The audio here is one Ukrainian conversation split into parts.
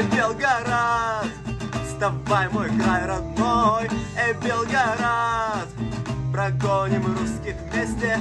Эй, Белгород, вставай, мой край родной, Эй, Белгород, прогоним русских вместе.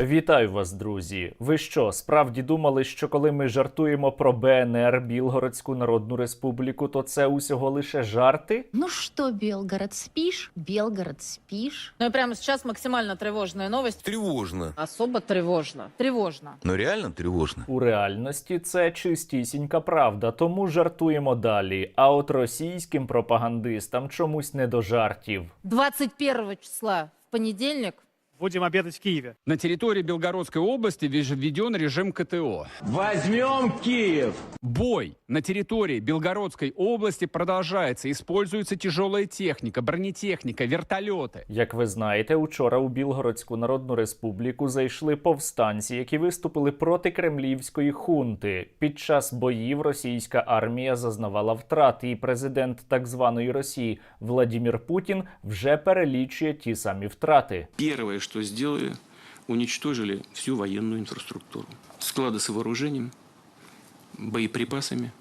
Вітаю вас, друзі. Ви що, справді думали, що коли ми жартуємо про БНР Білгородську Народну Республіку, то це усього лише жарти? Ну что, Белгород, спишь? Белгород, спишь? Ну и прямо сейчас максимально тревожная новость. Тревожно. Особо тревожно. Тревожно. Но реально тревожно. У реальності це чистісінька правда, тому жартуємо далі. А от російським пропагандистам чомусь не до жартів. 21 числа в понедельник Будем обедать в Киеве. На территории Белгородской области введен режим КТО. Возьмем Киев! Бой на территории Белгородской области продолжается. Используется тяжелая техника, бронетехника, вертолеты. Як ви знаєте, учора у Білгородську Народну Республіку зайшли повстанці, які виступили проти кремлівської хунти. Під час боїв російська армія зазнавала втрат, і президент так званої Росії Владімір Путін вже перелічує ті самі втрати. Первое, что сделали, уничтожили всю военную инфраструктуру. Склады с вооружением, боеприпасами,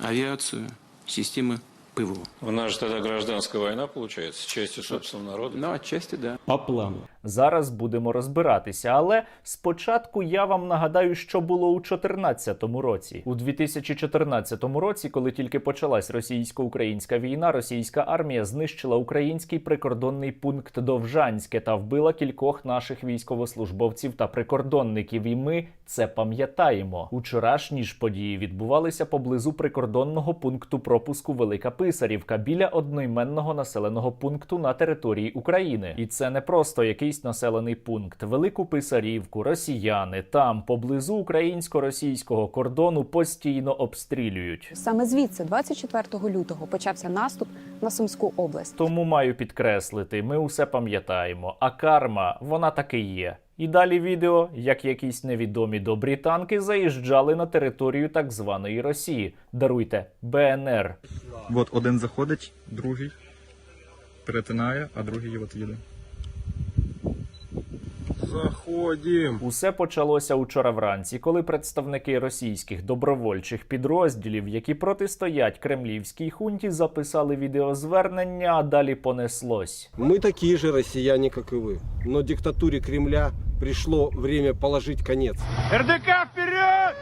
авиацию, системы ПВО. У нас же тогда гражданская война получается, с частью собственного народа. Ну, отчасти да. По плану. Зараз будемо розбиратися, але спочатку я вам нагадаю, що було у 2014 році. У 2014 році, коли тільки почалась російсько-українська війна, російська армія знищила український прикордонний пункт Довжанське та вбила кількох наших військовослужбовців та прикордонників. І ми це пам'ятаємо. Учорашні ж події відбувалися поблизу прикордонного пункту пропуску Велика Писарівка біля одноіменного населеного пункту на території України. І це не просто якийсь населений пункт. Велику Писарівку, росіяни там поблизу українсько-російського кордону постійно обстрілюють. Саме звідси, 24 лютого, почався наступ на Сумську область. Тому маю підкреслити, ми усе пам'ятаємо. А карма вона таки є. І далі відео, як якісь невідомі добрі танки заїжджали на територію так званої Росії. Даруйте БНР. От один заходить, другий перетинає, а другий от їде. Заходим! Усе почалося учора вранці, коли представники російських добровольчих підрозділів, які протистоять кремлівській хунті, записали відеозвернення, а далі понеслось. Мы такие же россияне, как и вы. Но диктатуре Кремля пришло время положить конец. РДК вперед!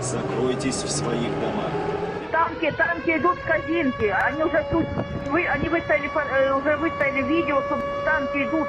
Закройтесь в своих домах Танки, танки идут с казинки. Они уже тут, вы, они выставили, фо- э, уже выставили видео, что танки идут.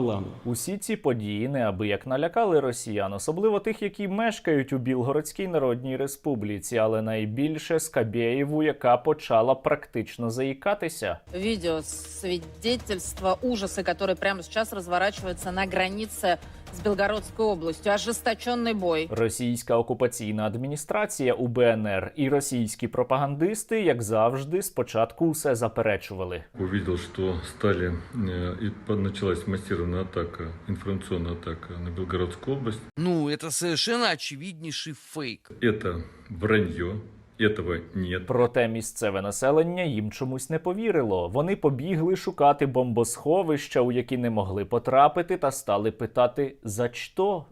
плану. Усі ці події неабияк налякали росіян, особливо тих, які мешкають у Білгородській Народній Республіці, але найбільше Скабєєву, яка почала практично заїкатися. Видео свидетельства ужаса, который прямо сейчас разворачивается на границе с Белгородской областью. Ожесточенный бой. Російська окупаційна адміністрація у БНР і російські пропагандисти, як завжди, спочатку усе заперечували. Увидел, что стали, э, и по- началась массированная атака, информационная атака на Белгородскую область. Ну, это совершенно очевиднейший фейк. Это вранье, этого нет. Проте місцеве населення їм чомусь не повірило. Вони побігли шукати бомбосховища, у які не могли потрапити, та стали питати за що.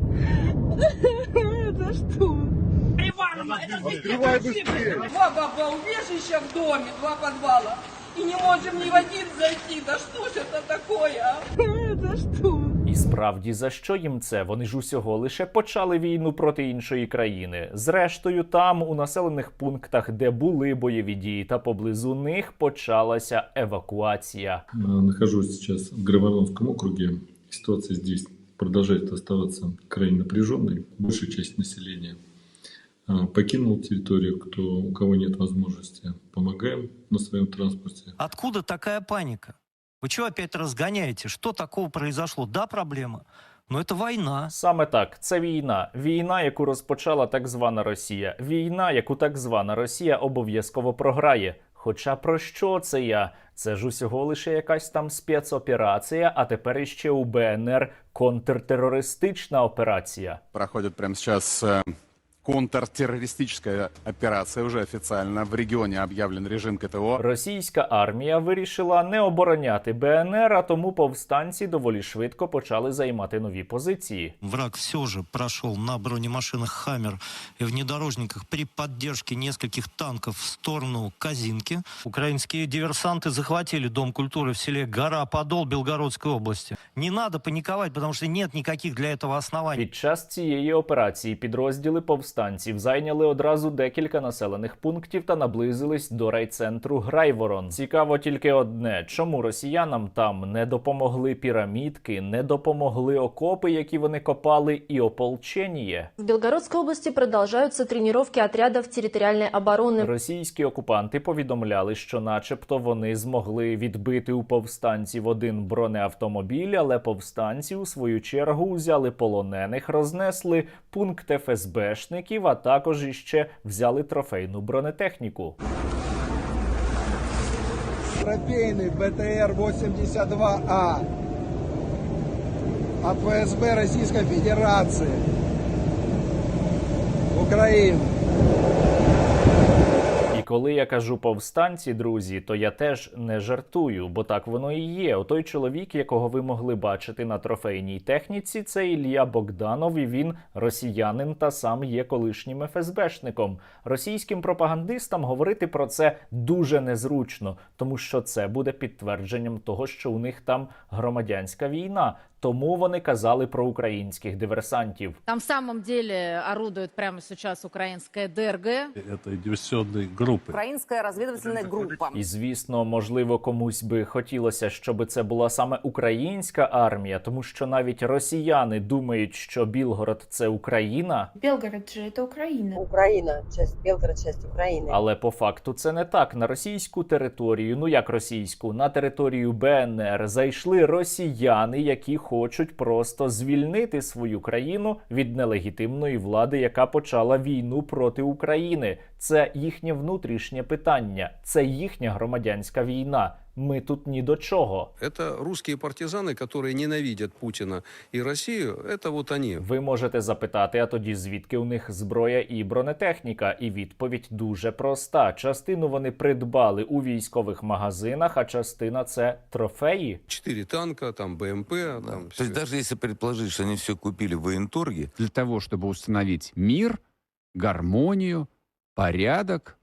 Два бомбоубежища в доме, два подвала. И не можем ни в один зайти. Да что ж это такое, а? Это что? І справді за що їм це? Вони ж усього лише почали війну проти іншої країни. Зрештою, там, у населених пунктах, де були бойові дії, та поблизу них почалася евакуація. Э, Нахожусь сейчас в Гриборонском округе. Ситуация здесь продолжает оставаться крайне напряженной. Большая часть населения э, покинула территорию. Кто, у кого нет возможности, помогаем на своем транспорте. Откуда такая паника? Вы что опять разгоняете? Что такого произошло? Да, проблема. Но это война. Саме так, це війна. Війна, яку розпочала так звана Росія. Війна, яку так звана Росія обов'язково програє. Хоча про що це я? Це ж усього лише якась там спецоперація, а тепер іще у БНР контртерористична операція. Проходит прямо сейчас э, контртеррористическая операция уже официально. В регионе объявлен режим КТО. Російська армія вирішила не обороняти БНР, а тому повстанці доволі швидко почали займати нові позиції. Враг все же прошел на бронемашинах «Хаммер» и внедорожниках при поддержке нескольких танков в сторону Казинки. Украинские диверсанты захватили Дом культуры в селе Гора Подол Белгородской области. Не надо паниковать, потому что нет никаких для этого оснований. Під час цієї операції підрозділи повстанців зайняли одразу декілька населених пунктів та наблизились до райцентру Грайворон. Цікаво тільки одне: чому росіянам там не допомогли пірамідки, не допомогли окопи, які вони копали, і ополченіє. В Белгородской области продолжаются тренировки отрядов территориальной обороны. Російські окупанти повідомляли, що, начебто, вони змогли відбити у повстанців один бронеавтомобіль, але повстанці у свою чергу узяли полонених, рознесли пункт ФСБшників, а також іще взяли трофейну бронетехніку. Трофейний БТР-82А от ФСБ Російської Федерації Украина. Коли я кажу повстанці, друзі, то я теж не жартую, бо так воно і є. Отой чоловік, якого ви могли бачити на трофейній техніці, це Ілля Богданов, і він росіянин та сам є колишнім ФСБшником. Російським пропагандистам говорити про це дуже незручно, тому що це буде підтвердженням того, що у них там громадянська війна. Тому вони казали про українських диверсантів. Там в самом деле орудует прямо сейчас украинская ДРГ. Это диверсионные группы. Украинская разведывательная группа. І звісно, можливо, комусь би хотілося, щоб це була саме українська армія, тому що навіть росіяни думають, що Білгород це Україна. Белгород же это Украина. Украина, часть, Белгород, часть Украины. Але по факту це не так. На російську територію, ну як російську, на територію БНР зайшли росіяни, які хочуть просто звільнити свою країну від нелегітимної влади, яка почала війну проти України. Це їхнє внутрішнє питання, це їхня громадянська війна. Ми тут ні до чого. Это русские партизаны, которые ненавидят Путина и Россию. Это вот они. Ви можете запитати, а тоді звідки у них зброя і бронетехніка? І відповідь дуже проста: частину вони придбали у військових магазинах, а частина це трофеї. Четыре танка, там БМП, там То есть даже если предположить, что они все купили в военторге, Для того, чтобы установить мир, гармонию, порядок.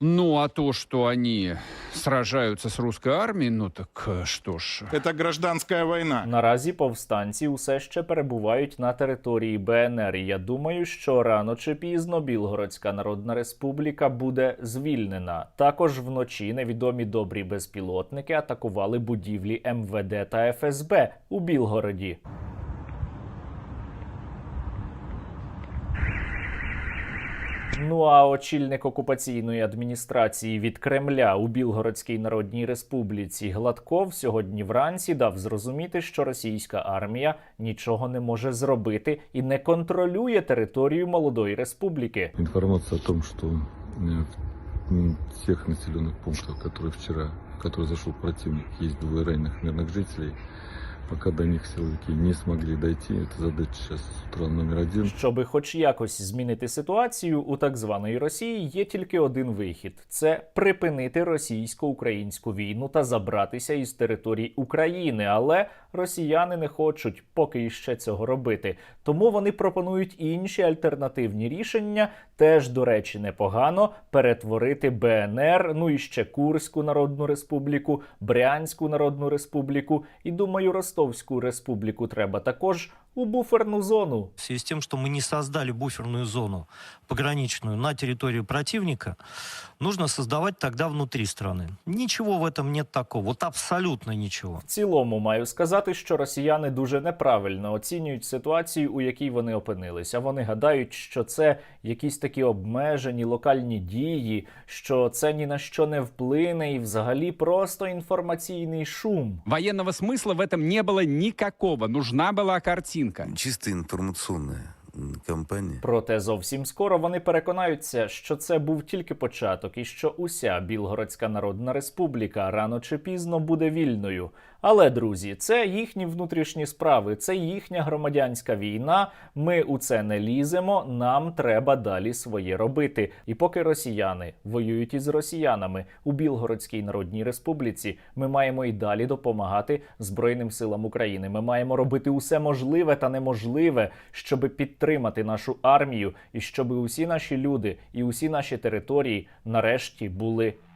Ну, а то, что они сражаются с русской армией, ну так э, что ж. Это гражданская война. Наразі повстанці усе ще перебувають на території БНР. І я думаю, що рано чи пізно Білгородська Народна Республіка буде звільнена. Також вночі невідомі добрі безпілотники атакували будівлі МВД та ФСБ у Білгороді. Ну а очільник окупаційної адміністрації від Кремля у Білгородській Народній Республіці Гладков сьогодні вранці дав зрозуміти, що російська армія нічого не може зробити і не контролює територію молодої республіки. Информация о том, что э, в тех населенных пунктах, которые вчера, в которые зашел противник, есть двое раненых мирных жителей. Пока до них силовики не смогли дойти, это задача сейчас с утра номер один. Щоби хоч якось змінити ситуацію у так званої Росії, є тільки один вихід: це припинити російсько-українську війну та забратися із територій України. Але росіяни не хочуть поки іще цього робити. Тому вони пропонують інші альтернативні рішення. Теж, до речі, непогано перетворити БНР, ну і ще Курську Народну Республіку, Брянську Народну Республіку і думаю, Ростовську Республіку треба також у буферну зону. В связи с тем, что мы не создали буферную зону пограничную на территории противника, нужно создавать тогда внутри страны. Ничего в этом нет такого, вот абсолютно ничего. В цілому маю сказати, що росіяни дуже неправильно оцінюють ситуацію, у якій вони опинилися. Вони гадають, що це якісь такі обмежені локальні дії, що це ні на що не вплине, і взагалі просто інформаційний шум. Военного смысла в этом не было никакого. Нужна была картинка. чисто інформаційна кампанія. Проте зовсім скоро вони переконаються, що це був тільки початок, і що уся Білгородська Народна Республіка рано чи пізно буде вільною. Але друзі, це їхні внутрішні справи, це їхня громадянська війна. Ми у це не ліземо. Нам треба далі своє робити. І поки росіяни воюють із росіянами у Білгородській Народній Республіці, ми маємо і далі допомагати Збройним силам України. Ми маємо робити усе можливе та неможливе, щоб підтримати нашу армію і щоб усі наші люди і усі наші території нарешті були